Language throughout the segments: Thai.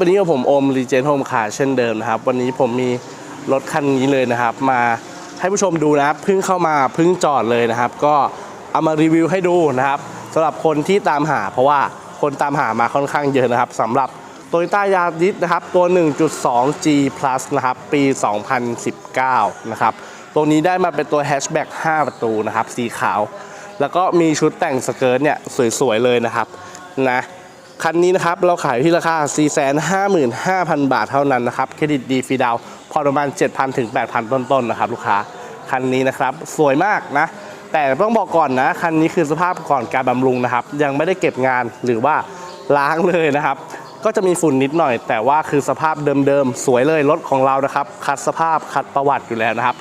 วันนี้กับผมโอมรีเจนโฮมคาเช่นเดิมนะครับ วันนี้ผมมีรถคันนี้เลยนะครับ มาให้ผู้ชมดูนะครับเพิ่งเข้ามาเพิ่งจอดเลยนะครับ ก็เอามารีวิวให้ดูนะครับสำหรับคนที่ตามหา เพราะว่าคนตามหามาค่อนข้างเยอะนะครับสำหรับ t o y ต้ายาริสนะครับตัว 1.2 G Plus นะครับ ปี 2019 นะครับ ตัวนี้ได้มาเป็นตัวแฮชแบ็ก5 ประตูนะครับ สีขาว แล้วก็มีชุดแต่งสเกิร์ตเนี่ยสวยๆเลยนะครับนะ คันนี้นะครับเราขายที่ราคา 455,000 บาทเท่านั้นนะครับ เครดิตดีฟรีดาวน์พอประมาณ 7,000 ถึง 8,000 ต้นๆนะครับลูกค้า คันนี้นะครับสวยมากนะ แต่ต้องบอกก่อนนะ คันนี้คือสภาพก่อนการบำรุงนะครับ ยังไม่ได้เก็บงานหรือว่าล้างเลยนะครับ ก็จะมีฝุ่นนิดหน่อย แต่ว่าคือสภาพเดิมๆ สวยเลยรถของเรานะครับ คัดสภาพคัดประวัติอยู่แล้วนะครับ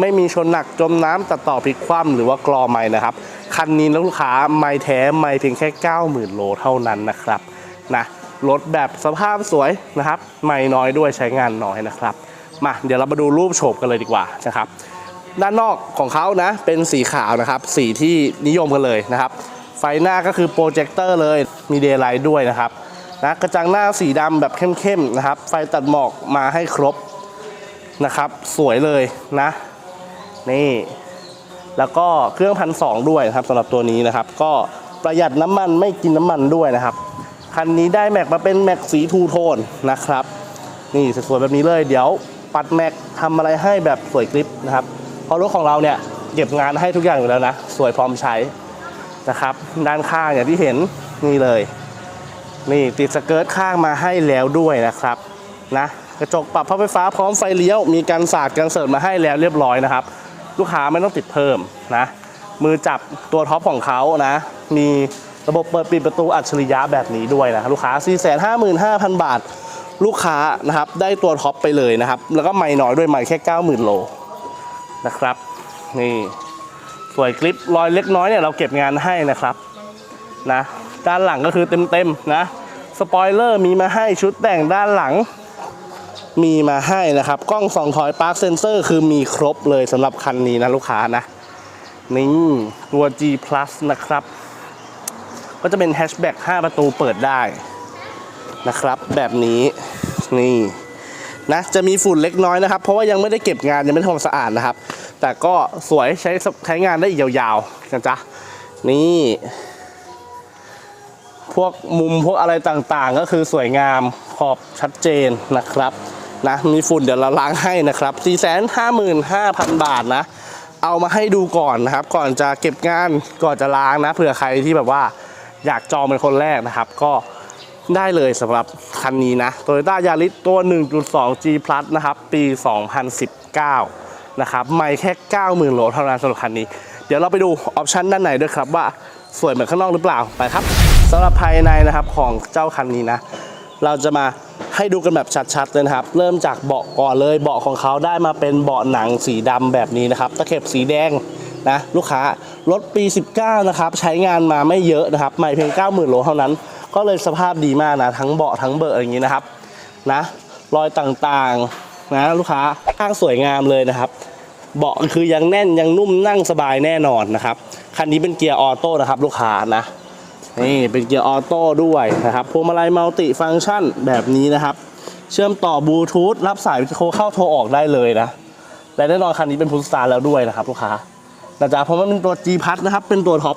ไม่มีชนหนักจมน้ำตัดต่อพลิกคว่ำหรือว่ากรอไม่นะครับ คันนี้ลูกค้าไม่แท้ไม่เพียงแค่ 90,000 โลเท่านั้นนะครับนะรถแบบสภาพสวยนะครับไม่น้อยด้วยใช้งานน้อยนะครับมาเดี๋ยวเรามาดูรูปโฉบกันเลยดีกว่านะครับ ด้านนอกของเขานะเป็นสีขาวนะครับ สีที่นิยมกันเลยนะครับ ไฟหน้าก็คือโปรเจคเตอร์เลยมีเดย์ไลท์ด้วยนะครับนะกระจังหน้าสีดำแบบเข้มๆนะครับ ไฟตัดหมอกมาให้ครบนะครับ สวยเลยนะ นี่แล้วก็เครื่องพันสองด้วยนะครับสำหรับตัวนี้นะครับ ก็ประหยัดน้ำมันไม่กินน้ำมันด้วยนะครับคันนี้ได้แม็กมาเป็นแม็กสีทูโทนนะครับ นี่สวยๆแบบนี้เลยเดี๋ยวปัดแม็กทำอะไรให้แบบสวยกริปนะครับเพราะรถของเราเนี่ยเก็บงานให้ทุกอย่างอยู่แล้วนะ สวยพร้อมใช้นะครับ ด้านข้างอย่างที่เห็นนี่เลย นี่ติดสเกิร์ตข้างมาให้แล้วด้วยนะครับนะกระจกปรับพับไฟฟ้าพร้อมไฟเลี้ยว มีการสาดกันเสริมมาให้แล้วเรียบร้อยนะครับ ลูกค้าไม่ต้องติดเพิ่มนะ มือจับตัวท็อปของเขานะ มีระบบเปิดปิดประตูอัจฉริยะแบบนี้ด้วยนะลูกค้า 455,000 บาท ลูกค้านะครับ ได้ตัวท็อปไปเลยนะครับ แล้วก็ไม่น้อยด้วยไม่แค่ 90,000 โลนะครับ นี่สวยคลิปรอยเล็กน้อยเนี่ยเราเก็บงานให้นะครับนะด้านหลังก็คือเต็มๆนะสปอยเลอร์มีมาให้ชุดแต่งด้านหลัง มีมาให้นะครับ กล้องสองถอยปาร์คเซนเซอร์คือมีครบเลยสำหรับคันนี้นะลูกค้านะ นี่ตัว G Plus นะครับ ก็จะเป็นแฮชแบ็ก5ประตูเปิดได้นะครับ แบบนี้นี่นะจะมีฝุ่นเล็กน้อยนะครับ เพราะว่ายังไม่ได้เก็บงานยังไม่ได้ทำความสะอาดนะครับ แต่ก็สวยใช้ใช้งานได้อีกยาวๆนะจ๊ะนี่ พวกมุมพวกอะไรต่างๆ ก็คือสวยงามขอบชัดเจนนะครับ นะมีฝุ่นเดี๋ยวเราล้างให้นะครับ 455,000 บาทนะ เอามาให้ดูก่อนนะครับ ก่อนจะเก็บงานก่อนจะล้างนะเผื่อใครที่แบบว่าอยากจองเป็นคนแรกนะครับ ก็ได้เลยสำหรับคันนี้นะ Toyota Yaris ตัว 1.2 G Plus นะครับ ปี 2019 นะครับ ไม่แค่ 90,000 โลเท่านั้นสำหรับคันนี้ เดี๋ยวเราไปดูออปชันด้านในด้วยครับว่าสวยเหมือนข้างนอกหรือเปล่าไปครับสำหรับภายในนะครับของเจ้าคันนี้นะ เราจะมา ให้ดูกันแบบชัดๆเลยนะครับ เริ่มจากเบาะก่อนเลย เบาะของเขาได้มาเป็นเบาะหนังสีดำแบบนี้นะครับ ตะเข็บสีแดงนะลูกค้ารถปี 19 นะครับ ใช้งานมาไม่เยอะนะครับใหม่เพียง 90,000 โลเท่านั้น ก็เลยสภาพดีมากนะ ทั้งเบาะทั้งเบอร์อย่างนี้นะครับนะรอยต่างๆนะลูกค้าข้างสวยงามเลยนะครับเบาะคือยังแน่นยังนุ่มนั่งสบายแน่นอนนะครับคันนี้เป็นเกียร์ออโต้นะครับลูกค้านะ นี่เป็นเกียร์ออโต้ด้วยนะครับพวงมาลัยมัลติฟังก์ชันแบบนี้นะครับ เชื่อมต่อบลูทูธรับสายโทรเข้าโทรออกได้เลยนะ และแน่นอนคันนี้เป็นพุทสตาร์แล้วด้วยนะครับลูกค้านะจ๊ะเพราะมันเป็นตัว G พัทนะครับ เป็นตัวท็อป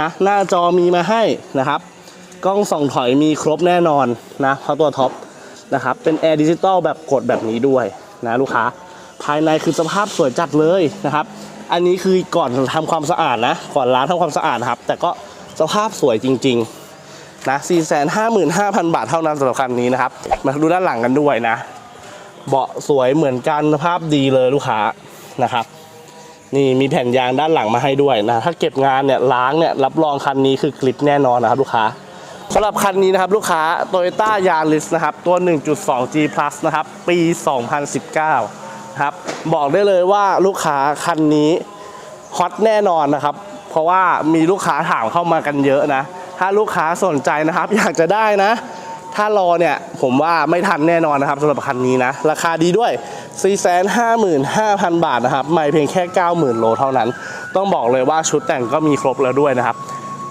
นะหน้าจอมีมาให้นะครับ กล้องส่องถอยมีครบแน่นอนนะเพราะตัวท็อปนะครับ เป็นแอร์ดิจิตอลแบบกดแบบนี้ด้วยนะลูกค้า ภายในคือสภาพสวยจัดเลยนะครับ อันนี้คือก่อนทำความสะอาดนะ ก่อนล้างทำความสะอาดนะครับ แต่ก็ สภาพสวยจริง ๆ นะ 455,000 บาทเท่านั้นสำหรับคันนี้นะครับ มาดูด้านหลังกันด้วยนะ เบาะสวยเหมือนกันสภาพดีเลยลูกค้านะครับ นี่มีแผ่นยางด้านหลังมาให้ด้วยนะ ถ้าเก็บงานเนี่ยล้างเนี่ยรับรองคันนี้คือกลิปแน่นอนนะครับลูกค้าสำหรับคันนี้นะครับลูกค้า Toyota Yaris นะครับตัว 1.2 G Plus นะครับปี 2019 ครับ บอกได้เลยว่าลูกค้าคันนี้ฮอตแน่นอนนะครับ เพราะว่ามีลูกค้าถามเข้ามากันเยอะนะ ถ้าลูกค้าสนใจนะครับ อยากจะได้นะ ถ้ารอเนี่ยผมว่าไม่ทันแน่นอนนะครับสำหรับคันนี้นะ ราคาดีด้วย 455,000 บาทนะครับไม่เพียงแค่ 90,000 โลเท่านั้น ต้องบอกเลยว่าชุดแต่งก็มีครบแล้วด้วยนะครับ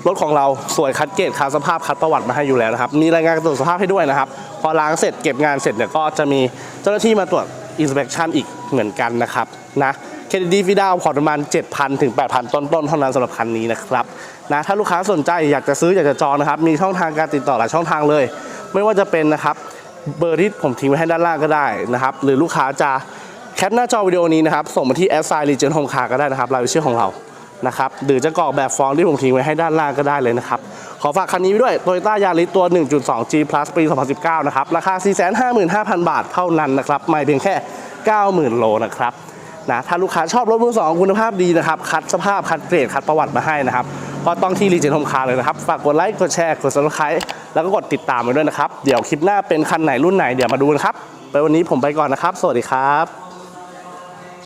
รถของเราสวยคัดเกรดคัดสภาพคัดประวัติมาให้อยู่แล้วนะครับ มีรายงานตรวจสภาพให้ด้วยนะครับ พอล้างเสร็จเก็บงานเสร็จเนี่ยก็จะมีเจ้าหน้าที่มาตรวจ inspection อีกเหมือนกันนะครับนะ เครดิตดีฟีดาวผ่อนประมาณ 7,000 ถึง 8,000 ต้นๆ เท่านั้นสำหรับคันนี้นะครับนะถ้าลูกค้าสนใจอยากจะซื้ออยากจะจองนะครับ มีช่องทางการติดต่อหลายช่องทางเลย ไม่ว่าจะเป็นนะครับเบอร์ที่ผมทิ้งไว้ให้ด้านล่างก็ได้นะครับหรือลูกค้าจะแคปหน้าจอวิดีโอนี้นะครับส่งมาที่แอสไซน์รีเจนโฮมคาก็ได้นะครับรายชื่อของเรานะครับหรือจะกรอกแบบฟอร์มที่ผมทิ้งไว้ให้ด้านล่างก็ได้เลยนะครับขอฝากคันนี้ไว้ด้วย Toyota Yaris ตัว 1.2 G Plus ปี 2019 นะครับ ราคา 455,000 บาทเท่านั้นนะครับ ไม่เพียงแค่ 90,000 โลนะครับ นะถ้าลูกค้าชอบรถมือสองคุณภาพดีนะครับ คัดสภาพคัดเกรดคัดประวัติมาให้นะครับก็ต้องที่รีเจนโฮมคาร์เลยนะครับ ฝากกดไลค์กดแชร์กด subscribe แล้วก็กดติดตามไปด้วยนะครับ เดี๋ยวคลิปหน้าเป็นคันไหนรุ่นไหนเดี๋ยวมาดูกันครับ ไปวันนี้ผมไปก่อนนะครับ สวัสดีครับ